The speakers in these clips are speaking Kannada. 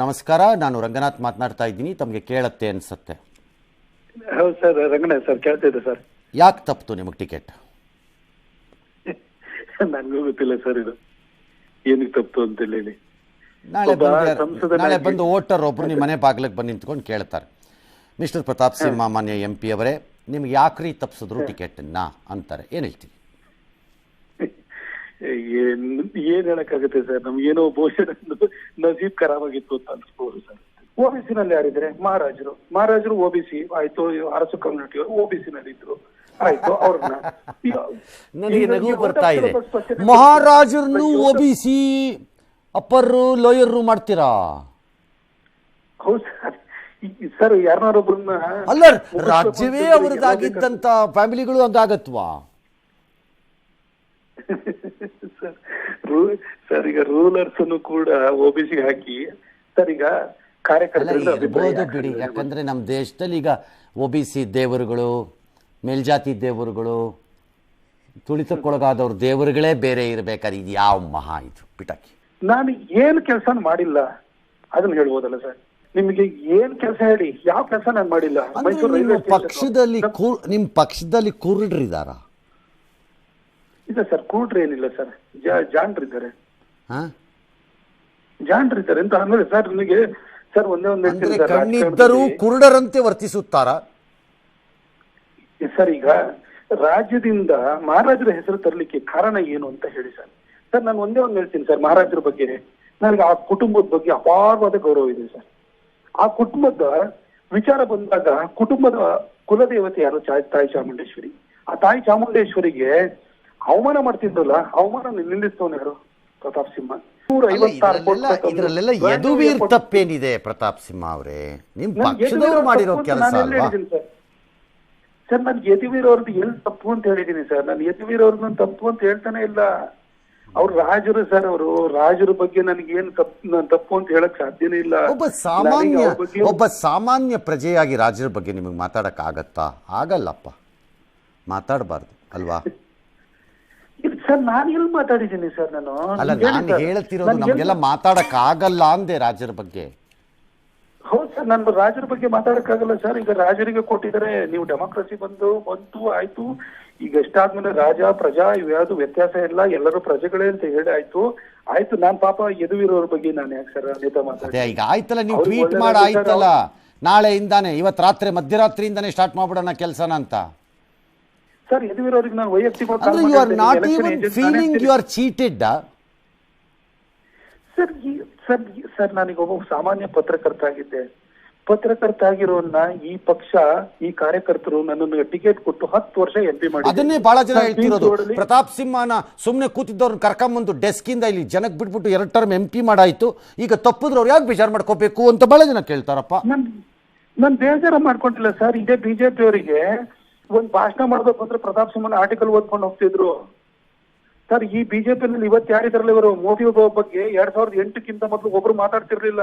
ನಮಸ್ಕಾರ ನಾನು ರಂಗನಾಥ್ ಮಾತನಾಡ್ತಾ ಇದ್ದೀನಿ. ತಮಗೆ ಕೇಳತ್ತೆ ಅನ್ಸುತ್ತೆ. ಹೌದು ಸರ್ ರಂಗನಾಥ್ ಸರ್ ಕೇಳ್ತಿದ್ದೆ ಸರ್. ಯಾಕೆ ತಪ್ಪಿತು ನಿಮಗೆ ಟಿಕೆಟ್? ನನಗೂ ಗೊತ್ತಿಲ್ಲ ಸರ್ ಇದು. ಏನಕ್ಕೆ ತಪ್ಪು ಅಂತ ಹೇಳಿ. ನಾಳೆ ನಾಳೆ ಬಂದು ವೋಟರ್ ಒಬ್ರು ನಿಮ್ಮ ಮನೆ ಬಾಗಿಲಿಗೆ ಬಂದು ನಿಂತ್ಕೊಂಡು ಕೇಳ್ತಾರೆ. ಮಿಸ್ಟರ್ ಪ್ರತಾಪ್ ಸಿಂಹ ಮಾನ್ಯ ಎಂ ಪಿ ಅವರೇ ನಿಮ್ಗೆ ಯಾಕ್ರಿ ತಪ್ಪಿಸಿದ್ರು ಟಿಕೆಟನ್ನ? ಅಂತಾರೆ. ಏನು ಹೇಳ್ತೀವಿ ಏನ್ ಹೇಳಕ್ಕಾಗುತ್ತೆ ಸರ್? ನಮ್ಗೇನೋ ಬಹುಶಃ ನಜೀಬ್ ಖರಾಬ್ ಆಗಿತ್ತು ಅಂತ ಅನ್ಸ್ಬೋದು ಸರ್. ಓಬಿಸಿನಲ್ಲಿ ಯಾರಿದ್ರೆ? ಮಹಾರಾಜರು. ಮಹಾರಾಜರು ಓಬಿಸಿ ಆಯ್ತು ಅರಸು ಕಮ್ಯುನಿಟಿ ಅವರು ಓಬಿಸಿನಲ್ಲಿ ಇದ್ರು ಆಯ್ತು ಅವ್ರನ್ನ. ನನಗೆ ಈಗ ನಗು ಬರ್ತಾ ಇದೆ. ಮಹಾರಾಜರನ್ನು ಒ ಬಿ ಸಿ ಅಪ್ಪರು ಲೋಯರು ಮಾಡ್ತೀರಾ? ಹೌದು ಸರ್. ಸರ್ ಯಾರನ್ನಾರೊಬ್ಬರನ್ನ ಅಲ್ಲ ರಾಜ್ಯವೇ ಅವರದಾಗಿದ್ದಂತ ಫ್ಯಾಮಿಲಿಗಳು ಹಂಗಾಗತ್ವಾ? ಸರ್ ರೂ- ಸರ್ ಈಗ ರೂಲರ್ಸ್ ಕೂಡ ಓಬಿಸಿ ಹಾಕಿ ಸರ್ ಈಗ ಕಾರ್ಯಕರ್ತರಿಂದ ಇರ್ಬೋದು ಬಿಡಿ ಯಾಕಂದ್ರೆ ನಮ್ಮ ದೇಶದಲ್ಲಿ ಈಗ ಒ ಬಿ ಸಿ ದೇವರುಗಳು ಮೇಲ್ಜಾತಿ ದೇವರುಗಳು ತುಳಿತಕ್ಕೊಳಗಾದವ್ರ ದೇವರುಗಳೇ ಬೇರೆ ಇರಬೇಕಾದ್ರೆ ಇದು ಯಾವ ಮಹಾ ಇದು ಪಿಟಾಕಿ. ನಾನು ಏನ್ ಕೆಲಸ ಮಾಡಿಲ್ಲ. ಅದನ್ನ ಹೇಳ್ಬೋದಲ್ಲ ಸರ್ ನಿಮಗೆ ಏನ್ ಕೆಲಸ ಹೇಳಿ ಯಾವ ಕೆಲಸ ನಾನು ಮಾಡಿಲ್ಲ? ಮೈಸೂರು ಪಕ್ಷದಲ್ಲಿ ನಿಮ್ ನಿಮ್ಮ ಪಕ್ಷದಲ್ಲಿ ಕುರುಡ್ರಿದಾರ? ಇಲ್ಲ ಸರ್ ಕೂಡ್ರೆ ಏನಿಲ್ಲ ಸರ್. ಜಾಣ್ರಿದ್ದಾರೆ. ಜಾಣ್ರಿದ್ದಾರೆ ಅಂತ ಅಂದ್ರೆ ಸರ್ ನಿಮಗೆ ಸರ್ ಒಂದೇ ಒಂದು ಕಣ್ಣಿದ್ದರೂ ಕುರುಡರಂತೆ ವರ್ತಿಸುತ್ತಾರ? ಸರ್ ಈಗ ರಾಜ್ಯದಿಂದ ಮಹಾರಾಜರ ಹೆಸರು ತರಲಿಕ್ಕೆ ಕಾರಣ ಏನು ಅಂತ ಹೇಳಿ ಸರ್. ಸರ್ ನಾನು ಒಂದೇ ಒಂದು ಹೇಳ್ತೀನಿ ಸರ್ ಮಹಾರಾಜರ ಬಗ್ಗೆ. ನನಗೆ ಆ ಕುಟುಂಬದ ಬಗ್ಗೆ ಅಪಾರವಾದ ಗೌರವ ಇದೆ ಸರ್. ಆ ಕುಟುಂಬದ ವಿಚಾರ ಬಂದಾಗ ಕುಟುಂಬದ ಕುಲದೇವತೆ ಯಾರು? ತಾಯಿ ಚಾಮುಂಡೇಶ್ವರಿ. ಆ ತಾಯಿ ಚಾಮುಂಡೇಶ್ವರಿಗೆ ಅವಮಾನ ಮಾಡ್ತಿದ್ರಲ್ಲ ಅವಮಾನ ನಿಲ್ಲಿಸ್ತವನು ಯಾರು? ಪ್ರತಾಪ್ ಸಿಂಹ. ಇದರಲ್ಲೆಲ್ಲ ಯದುವೀರ್ ತಪ್ಪೇನಿದೆ ಪ್ರತಾಪ್ ಸಿಂಹ ಅವರೇ? ನಿಮ್ ಪಕ್ಷದವರು ಮಾಡಿರೋ ಕೆಲಸ ಅಲ್ವಾ? ಸರ್. ನನ್ ಯದುವೀರ್ ಅವ್ರದ್ದು ಎಲ್ಲಿ ತಪ್ಪು ಅಂತ ಹೇಳಿದೀನಿ ಸರ್. ನಾನು ಯದುವೀರ್ ಅವ್ರದ್ದು ತಪ್ಪು ಅಂತ ಹೇಳ್ತಾನೆ ಇಲ್ಲ. ಅವ್ರು ರಾಜರು ಸರ್ ಅವರು. ರಾಜರ ಬಗ್ಗೆ ನನಗೆ ಏನ್ ತಪ್ಪು ನಾನು ತಪ್ಪು ಅಂತ ಹೇಳಕ್ ಸಾಧ್ಯನೇ ಇಲ್ಲ. ಒಬ್ಬ ಸಾಮಾನ್ಯ ಒಬ್ಬ ಸಾಮಾನ್ಯ ಪ್ರಜೆಯಾಗಿ ರಾಜರ ಬಗ್ಗೆ ನಿಮಗೆ ಮಾತಾಡಕ್ ಆಗತ್ತಾ? ಆಗಲ್ಲಪ್ಪ. ಮಾತಾಡಬಾರ್ದು ಅಲ್ವಾ? ಸರ್ ನಾನು ಎಲ್ಲಿ ಮಾತಾಡಿದ್ದೀನಿ ಸರ್ ನಾನು? ಅಲ್ಲ ನಾನು ಹೇಳ್ತಿರೋದು ನಮಗೆಲ್ಲ ಮಾತಾಡಕ್ ಆಗಲ್ಲ ಅಂದೆ ರಾಜರ ಬಗ್ಗೆ. ಹೌದು ಸರ್ ನಾನು ರಾಜರ ಬಗ್ಗೆ ಮಾತಾಡಕ್ಕಾಗಲ್ಲ ಸರ್. ಈಗ ರಾಜರಿಗೆ ಕೊಟ್ಟಿದ್ರೆ ನೀವು ಡೆಮೋಕ್ರಸಿ ಬಂದು ಬಂತು ಆಯ್ತು. ಈಗ ಎಷ್ಟಾದ್ಮೇಲೆ ರಾಜ ಪ್ರಜಾ ಇವ್ಯಾವುದು ವ್ಯತ್ಯಾಸ ಇಲ್ಲ ಎಲ್ಲರೂ ಪ್ರಜೆಗಳೇ ಅಂತ ಹೇಳಿ ಆಯ್ತು. ಆಯ್ತು ನಾನ್ ಪಾಪ ಎದುವಿರೋರ್ ಬಗ್ಗೆ ನಾನು ಯಾಕೆ ಸರ್ ನೇತಾ ಅದೇ ಮಾತಾಡ್ತೀನಿ ಈಗ ಆಯ್ತಲ್ಲ ನೀವು ಟ್ವೀಟ್ ಮಾಡ ಆಯ್ತಲ್ಲ. ನಾಳೆಯಿಂದಾನೆ ಇವತ್ತು ರಾತ್ರಿ ಮಧ್ಯರಾತ್ರಿಯಿಂದಾನೆ ಸ್ಟಾರ್ಟ್ ಮಾಡ್ಬಿಡೋಣ ಕೆಲಸನ ಅಂತ. ಸರ್ ಯದುವೀರವ್ರಿಗೆ ನಾನು ವೈಯಕ್ತಿಕವಾಗಿ ಅಂದ್ರೆ you are not Election even feeling you are cheated sir sir sir ನಾನೀಗ ಒಬ್ಬ ಸಾಮಾನ್ಯ ಪತ್ರಕರ್ತ ಆಗಿದ್ದೆ ಪತ್ರಕರ್ತ ಆಗಿರೋನ್ನ ಈ ಪಕ್ಷ ಈ ಕಾರ್ಯಕರ್ತರು ನನ್ನನ್ನು ಟಿಕೆಟ್ ಕೊಟ್ಟು ಹತ್ತು ವರ್ಷ ಎಂ ಪಿ ಮಾಡಿ ಅದನ್ನೇ ಬಹಳ ಜನ ಹೇಳ್ತಿರೋದು. ಪ್ರತಾಪ್ ಸಿಂಹನ ಸುಮ್ಮನೆ ಕೂತಿದ್ದವ್ರನ್ನ ಕರ್ಕೊಂಬಂದು ಇಂದ ಇಲ್ಲಿ ಜನಕ್ಕೆ ಬಿಟ್ಬಿಟ್ಟು ಎರಡು ಟರ್ಮ್ ಎಂ ಪಿ ಮಾಡಾಯ್ತು. ಈಗ ತಪ್ಪಿದ್ರು ಅವ್ರು ಯಾಕೆ ಬೇಜಾರು ಮಾಡ್ಕೋಬೇಕು ಅಂತ ಬಹಳ ಜನ ಕೇಳ್ತಾರಪ್ಪ. ನಾನು ನನ್ ಬೇಜಾರ ಮಾಡ್ಕೊಂಡಿಲ್ಲ ಸರ್ ಇದೇ ಬಿಜೆಪಿ ಅವರಿಗೆ ಒಂದ್ ಭಾಷಣ ಮಾಡ್ಬೇಕು ಅಂದ್ರೆ ಪ್ರತಾಪ್ ಸಿಂಹನ ಆರ್ಟಿಕಲ್ ಓದ್ಕೊಂಡು ಹೋಗ್ತಿದ್ರು. ಸರ್ ಈ ಬಿಜೆಪಿನಲ್ಲಿ ಇವತ್ತು ಯಾರಿದ್ರಲ್ಲ ಇವರು? ಮೋದಿ ಬಗ್ಗೆ ಎರಡ್ ಸಾವಿರದ ಎಂಟಕ್ಕಿಂತ ಮೊದಲು ಒಬ್ರು ಮಾತಾಡ್ತಿರ್ಲಿಲ್ಲ.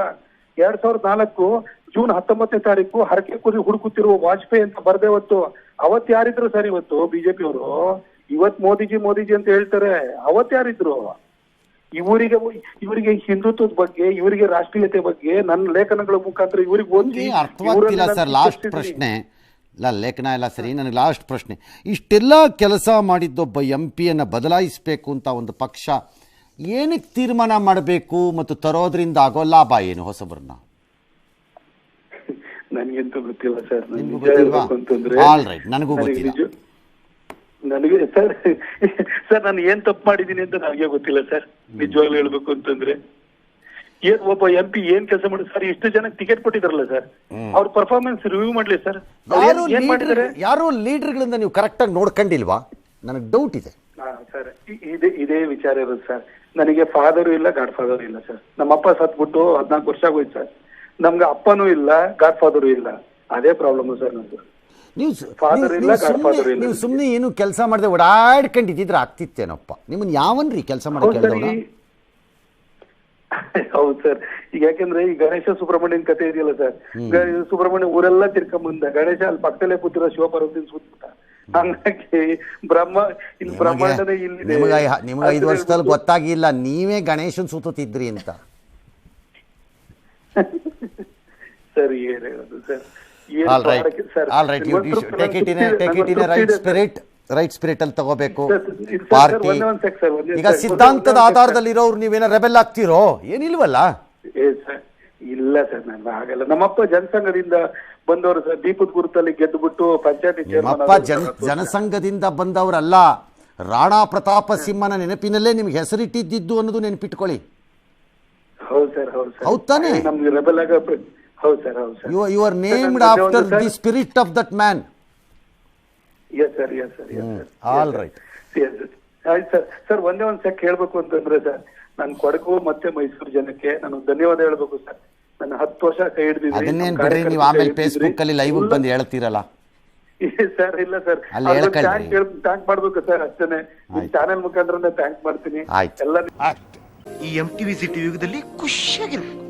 ಎರಡ್ ಸಾವಿರದ ನಾಲ್ಕು ಜೂನ್ ಹತ್ತೊಂಬತ್ತನೇ ತಾರೀಕು ಹರಕೆ ಕುರಿ ಹುಡುಕುತ್ತಿರುವ ವಾಜಪೇಯಿ ಅಂತ ಬರ್ದೇ ಇವತ್ತು ಅವತ್ ಯಾರಿದ್ರು ಸರ್ ಇವತ್ತು ಬಿಜೆಪಿ ಅವರು ಇವತ್ ಮೋದಿಜಿ ಮೋದಿಜಿ ಅಂತ ಹೇಳ್ತಾರೆ. ಅವತ್ ಯಾರಿದ್ರು ಇವರಿಗೆ ಇವರಿಗೆ ಹಿಂದುತ್ವದ ಬಗ್ಗೆ ಇವರಿಗೆ ರಾಷ್ಟ್ರೀಯತೆ ಬಗ್ಗೆ ನನ್ನ ಲೇಖನಗಳ ಮುಖಾಂತರ ಇವರಿಗೆ ಒಂದು ನನಗೆ ಅರ್ಥವಾಗ್ತಿಲ್ಲ ಸರ್ ಲಾಸ್ಟ್ ಪ್ರಶ್ನೆ. ಇಲ್ಲ ಲೇಖನ ಇಲ್ಲ ಸರಿ ನನಗೆ ಲಾಸ್ಟ್ ಪ್ರಶ್ನೆ. ಇಷ್ಟೆಲ್ಲ ಕೆಲಸ ಮಾಡಿದ್ದೊಬ್ಬ ಎಂ ಪಿಯನ್ನು ಬದಲಾಯಿಸಬೇಕು ಅಂತ ಒಂದು ಪಕ್ಷ ಏನಕ್ಕೆ ತೀರ್ಮಾನ ಮಾಡಬೇಕು ಮತ್ತು ತರೋದ್ರಿಂದ ಆಗೋ ಲಾಭ ಏನು ಹೊಸಬರನ್ನ? ನನಗಂತೂ ಗೊತ್ತಿಲ್ಲ ಸರ್. ನನಗೆ ಗೊತ್ತಿಲ್ಲ. ನನಗೆ ಸರ್ ಸರ್ ನಾನು ಏನ್ ತಪ್ಪು ಮಾಡಿದ್ದೀನಿ ಅಂತ ನನಗೆ ಗೊತ್ತಿಲ್ಲ ಸರ್. ನಿಜವಾಗ್ಲೂ ಹೇಳ್ಬೇಕು ಅಂತಂದ್ರೆ ಏನ್ ಒಬ್ಬ ಎಂ ಪಿ ಏನ್ ಕೆಲಸ ಮಾಡಿ ಸರ್ ಎಷ್ಟು ಜನ ಟಿಕೆಟ್ ಕೊಟ್ಟಿದ್ರಲ್ಲ ಸರ್. ಅವ್ರ ಪರ್ಫಾರ್ಮೆನ್ಸ್ ರಿವ್ಯೂ ಮಾಡ್ಲಿ ಸರ್. ಯಾರು ಏನ್- ಮಾಡಿದ್ದಾರೆ? ಲೀಡರ್ ಗಳಿಂದ ಲೀಡರ್ಗಳಿಂದ ನೀವು ಕರೆಕ್ಟಾಗಿ ನೋಡ್ಕೊಂಡಿಲ್ವಾ? ನನಗೆ ಡೌಟ್ ಇದೆ. ಸರ್. ಇದೇ ಇದೇ ವಿಚಾರ ಇರೋದು ಸರ್. ನನಗೆ ಫಾದರು ಇಲ್ಲ ಗಾಡ್ ಫಾದರು ಇಲ್ಲ ಸರ್. ನಮ್ಮಪ್ಪ ಸತ್ಬಿಟ್ಟು ಹದಿನಾಲ್ಕು ವರ್ಷ ಆಗೋಯ್ತು ಸರ್. ನಮ್ಗೆ ಅಪ್ಪನೂ ಇಲ್ಲ ಗಾಡ್ ಫಾದರು ಇಲ್ಲ. ಅದೇ ಪ್ರಾಬ್ಲಮ್ ಸರ್ ನಮ್ದು. ನೀವು ಸ- ಇಲ್ಲ, ಗಾಡ್ ಫಾದರ್ ಇಲ್ಲ. ನೀವು ಸುಮ್ಮನೆ ಏನು ಕೆಲಸ ಮಾಡದೆ ಓಡಾಡ್ಕೊಂಡಿದ್ರೆ ಆಗ್ತಿತ್ತೇನಪ್ಪ. ನಿಮ್ಮನ್ನ ಯಾವನ್ರಿ ಕೆಲಸ ಮಾಡಿ ಹೌದು ಸರ್. ಈಗ ಯಾಕಂದ್ರೆ ಈ ಗಣೇಶ ಸುಬ್ರಹ್ಮಣ್ಯನ್ ಕಥೆ ಇದೆಯಲ್ಲ ಸರ್. ಸುಬ್ರಹ್ಮಣ್ಯ ಊರೆಲ್ಲ ತಿರ್ಕೊಂಬಂದ ಗಣೇಶ ಅಲ್ಲಿ ಪಕ್ಕದಲ್ಲೇ ಕೂತಿರೋ ಶಿವಪಾರ್ವತಿನ ಸುತ್ತ ಹಂಗಾಗಿ ಬ್ರಹ್ಮ ಇಲ್ಲಿ ಬ್ರಹ್ಮಾಂಡನೇ ಇಲ್ಲಿದೆ. ನಿಮಗೆ ನಿಮಗೆ ಐದು ವರ್ಷದಲ್ಲಿ ಗೊತ್ತಾಗಿಲ್ಲ. ನೀವೇ ಗಣೇಶನ್ ಸುತ್ತಿದ್ರಿ ಅಂತ. ಸರ್ ಏನ್ ಹೇಳೋದು ಸರ್? ಏನ್ all right sir all right you take it in take it in right ಇದೆ ಸರ್. ಸ್ಪಿರಿಟ್ ರೈಟ್ ಸ್ಪಿರಿಟ್ ಅಲ್ಲಿ ತಗೋಬೇಕು ಪಾರ್ಟಿ ಈಗ ಸಿದ್ಧಾಂತದ ಆಧಾರದಲ್ಲಿ ಇರೋರು ನೀವೇನ ರೆಬೆಲ್ ಆಗ್ತಿರೋ? ಏನಿಲ್ವಲ್ಲ? ಇಲ್ಲ ಸರ್ ನಾನು ಆಗಲ್ಲ ನಮ್ಮಪ್ಪ ಜನಸಂಘದಿಂದ ಬಂದವರು ಸರ್ ದೀಪದ ಗುರುತಲ್ಲಿ ಗೆದ್ದುಬಿಟ್ಟು ಪಂಚಾಯತಿ ಅಪ್ಪ ಜನ ಜನಸಂಘದಿಂದ ಬಂದವರಲ್ಲ ರಾಣಾ ಪ್ರತಾಪ ಸಿಂಹನ ನೆನಪಿನಲ್ಲೇ ನಿಮ್ಗೆ ಹೆಸರಿಟ್ಟಿದ್ದು ಅನ್ನೋದು ನೆನಪಿಟ್ಕೊಳ್ಳಿ. ಹೌದು ಸರ್ ಹೌದು ಸರ್ ಹೌದ್ ತಾನೇ? ನಮ್ಗೆ ರೆಬಲ್ ಆಗ ಹೌದು ಸರ್ ಹೌದು sir you are named after the spirit of that man yes sir yes sir all right ಆಯ್ತು ಸರ್ ಸರ್ ಒಂದೇ ಒಂದ್ ಸೆಕ್ ಹೇಳ್ಬೇಕು ಅಂತಂದ್ರೆ ಸರ್ ನಾನು ಕೊಡಗು ಮತ್ತೆ ಮೈಸೂರು ಜನಕ್ಕೆ ನಾನು ಧನ್ಯವಾದ ಹೇಳ್ಬೇಕು ಸರ್ ನನ್ನ ಹತ್ತು ವರ್ಷ ಕೈ ಹಿಡಿದಿದ್ದೀನಿ. ನೀವು ಆಮೇಲೆ ಫೇಸ್ಬುಕ್ ಅಲ್ಲಿ ಲೈವ್ ಬಂದು ಹೇಳ್ತೀರಲ್ಲ. ಸರ್ ಇಲ್ಲ ಸರ್. ಥ್ಯಾಂಕ್ ಮಾಡ್ಬೇಕು ಸರ್ ಅಷ್ಟೇನೆ. ಈ ಚಾನೆಲ್ ಮುಖಾಂತರ ಥ್ಯಾಂಕ್ ಮಾಡ್ತೀನಿ. ಎಲ್ಲ ಈ ಎಂ ಟಿವಿ ಸಿಟಿ ಯುಗದಲ್ಲಿ ಖುಷಿಯಾಗಿರ್ಬೇಕು.